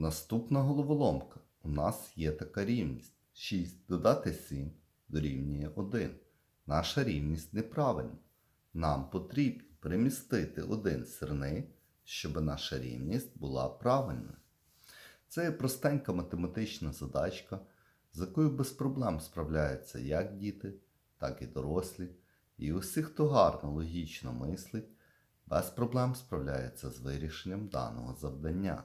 Наступна головоломка. У нас є така рівність. 6 додати 7 дорівнює 1. Наша рівність неправильна. Нам потрібно перемістити один сирник, щоб наша рівність була правильною. Це є простенька математична задачка, з якою без проблем справляються як діти, так і дорослі. І усі, хто гарно логічно мислить, без проблем справляється з вирішенням даного завдання.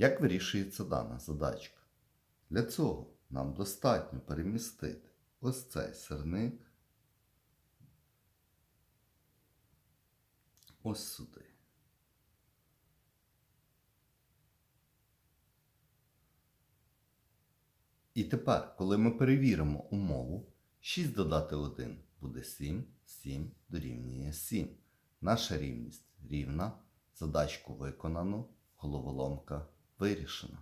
Як вирішується дана задачка? Для цього нам достатньо перемістити ось цей сирник ось сюди. І тепер, коли ми перевіримо умову, 6 додати 1 буде 7, 7 дорівнює 7. Наша рівність рівна, задачку виконано, головоломка вирішена.